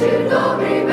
жив добрий.